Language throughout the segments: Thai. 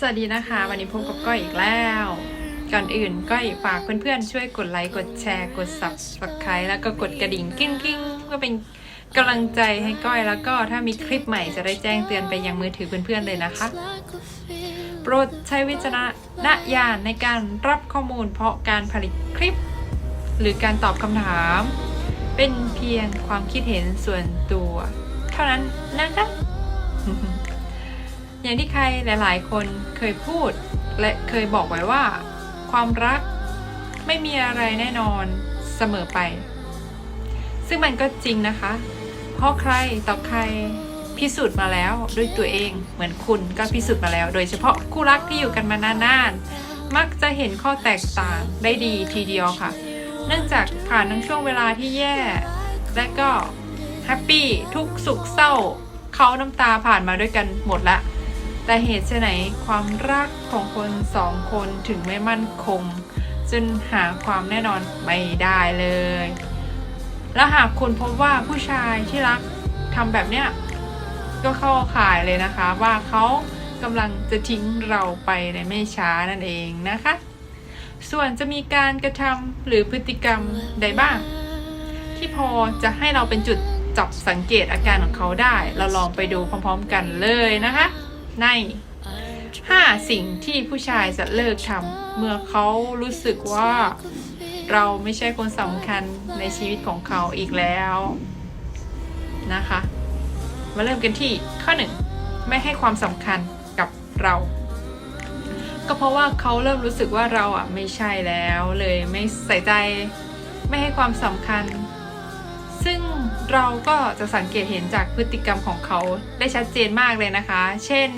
สวัสดีนะคะ วันนี้พบกับก้อยอีกแล้ว ก่อนอื่นก้อยฝากเพื่อนๆช่วยกดไลค์กดแชร์กด subscribe แล้วก็กดกระดิ่งกิ้งกิ้งเพื่อเป็นกำลังใจให้ก้อยแล้วก็ถ้ามีคลิปใหม่จะได้แจ้งเตือนไปยังมือถือเพื่อนๆเลยนะคะ โปรดใช้วิจารณญาณในการรับข้อมูลเพราะการผลิตคลิป หรือการตอบคำถาม เป็นเพียงความคิดเห็นส่วนตัว เท่านั้นนะคะ อย่างที่ใครหลาย ๆ คนเคยพูดและเคยบอกไว้ว่า ความรักไม่มีอะไรแน่นอนเสมอไป ซึ่งมันก็จริงนะคะ เพราะใครต่อใครพิสูจน์มาแล้วด้วยตัวเองเหมือนคุณก็พิสูจน์มาแล้ว โดยเฉพาะคู่รักที่อยู่กันมานานๆ มักจะเห็นข้อแตกต่างได้ดีทีเดียวค่ะ เนื่องจากผ่านทั้งช่วงเวลาที่แย่ และก็แฮปปี้ทุกสุขเศร้าเขาน้ำตาผ่านมาด้วยกันหมดละ แต่เหตุไฉนความรักของคนสองคนถึงไม่มั่นคงจนหาความแน่นอนไม่ได้เลย และหากคุณพบว่าผู้ชายที่รักทำแบบเนี้ยก็เข้าข่ายเลยนะคะ ว่าเขากำลังจะทิ้งเราไปในไม่ช้านั่นเองนะคะ ส่วนจะมีการกระทำหรือพฤติกรรมใดบ้าง ที่พอจะให้เราเป็นจุดจับสังเกตอาการของเขาได้ เราลองไปดูพร้อมๆกันเลยนะคะ ใน 5 สิ่งที่ผู้ชายจะเลิกทำเมื่อเขารู้สึกว่าเราไม่ใช่คนสำคัญในชีวิตของเขาอีกแล้วนะคะ มาเริ่มกันที่ข้อ1ไม่ให้ความสำคัญกับเรา ก็เพราะว่าเขาเริ่มรู้สึกว่าเราอะไม่ใช่แล้วเลยไม่ใส่ใจ ไม่ให้ความสำคัญ ซึ่งเราก็จะสังเกตเห็นจากพฤติกรรมของเขาได้ชัดเจนมากเลยนะคะ เช่น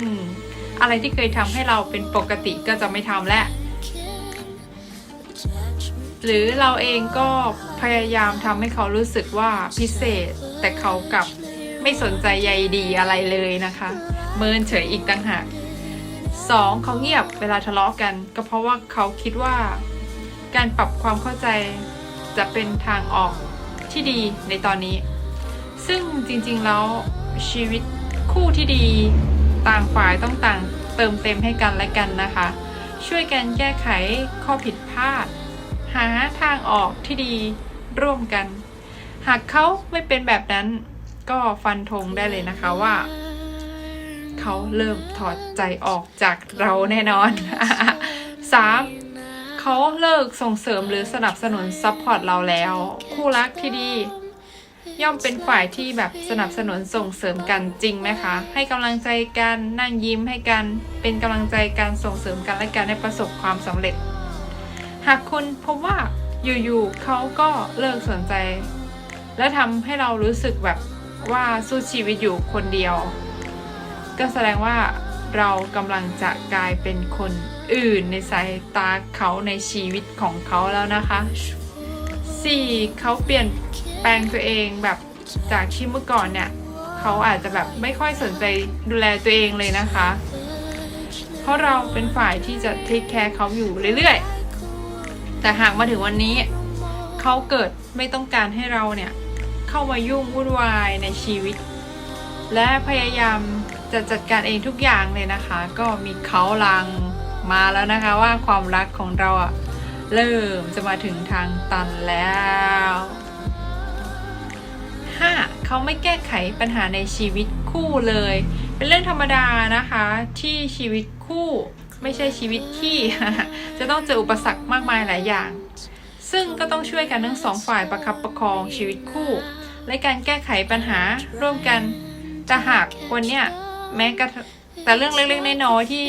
อะไรที่เคยทำให้เราเป็นปกติก็จะไม่ทำแล้วหรือเราเองก็พยายามทำให้เขารู้สึกว่าพิเศษ แต่เขากลับไม่สนใจใยดีอะไรเลยนะคะ เมินเฉยอีกต่างหากสองเขาเงียบเวลาทะเลาะกัน ก็เพราะว่าเขาคิดว่า การปรับความเข้าใจจะเป็นทางออก ที่ดีในตอนนี้ ซึ่งจริงๆแล้วชีวิตคู่ที่ดีต่างฝ่ายต้องต่างเติมเต็มให้กันและกันนะคะ ช่วยกันแก้ไขข้อผิดพลาด หาทางออกที่ดีร่วมกัน หากเขาไม่เป็นแบบนั้นก็ฟันธงได้เลยนะคะว่า เขาเริ่มถอดใจออกจากเราแน่นอน 3. เขาเลิกส่งเสริมหรือสนับสนุนซัพพอร์ตเราแล้ว คู่รักที่ดี ย่อมเป็นฝ่ายที่แบบสนับสนุนส่งเสริมกันจริงไหมคะ ให้กำลังใจกันนั่งยิ้มให้กัน เป็นกำลังใจการส่งเสริมกันและกันให้ประสบความสำเร็จ หากคุณพบว่าอยู่ๆเขาก็เลิกสนใจ และทำให้เรารู้สึกแบบว่าสู้ชีวิตอยู่คนเดียว ก็แสดงว่า เรากำลังจะกลายเป็นคนอื่นในสายตาเขาในชีวิตของเขาแล้วนะคะ 4. เขาเปลี่ยนแปลงตัวเองแบบจากที่เมื่อก่อนเนี่ยเขาอาจจะแบบไม่ค่อยสนใจดูแลตัวเองเลยนะคะ เพราะเราเป็นฝ่ายที่จะเทคแคร์เขาอยู่เรื่อยๆ แต่หากมาถึงวันนี้ เขาเกิดไม่ต้องการให้เราเนี่ยเข้ามายุ่งวุ่นวายในชีวิต และพยายามจะจัดการเองทุกอย่างเลยนะคะ ก็มีเขาลังมาแล้วนะคะว่าความรักของเราอะเริ่มจะมาถึงทางตันแล้ว 5. เขาไม่แก้ไขปัญหาในชีวิตคู่เลย เป็นเรื่องธรรมดานะคะ ที่ชีวิตคู่ไม่ใช่ชีวิตที่ จะต้องเจออุปสรรคมากมายหลายอย่าง ซึ่งก็ต้องช่วยกันทั้งสองฝ่ายประคับประคองชีวิตคู่ และการแก้ไขปัญหาร่วมกัน แต่หากวันเนี้ยแม้กระทแต่เรื่องเล็กๆน้อยๆที่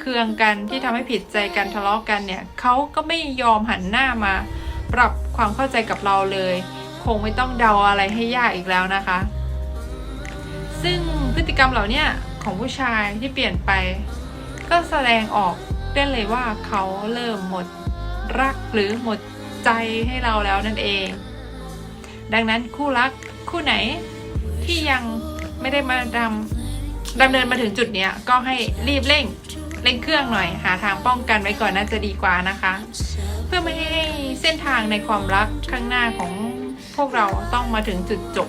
เคืองกันที่ทำให้ผิดใจกันทะเลาะกันเนี่ยเขาก็ไม่ยอมหันหน้ามา ปรับความเข้าใจกับเราเลย คงไม่ต้องเดาอะไรให้ยากอีกแล้วนะคะ ซึ่งพฤติกรรมเหล่านี้ของผู้ชายที่เปลี่ยนไป ก็แสดงออกได้เลยว่าเขาเริ่มหมดรักหรือหมดใจให้เราแล้วนั่นเอง ดังนั้นคู่รักคู่ไหนที่ยัง ไม่ได้มาดำดำเนินมาถึงจุดเนี้ยก็ให้รีบเร่งเร่งเครื่องหน่อย หาทางป้องกันไว้ก่อนน่าจะดีกว่านะคะ เพื่อไม่ให้เส้นทางในความรักข้างหน้าของพวกเราต้องมาถึงจุดจบ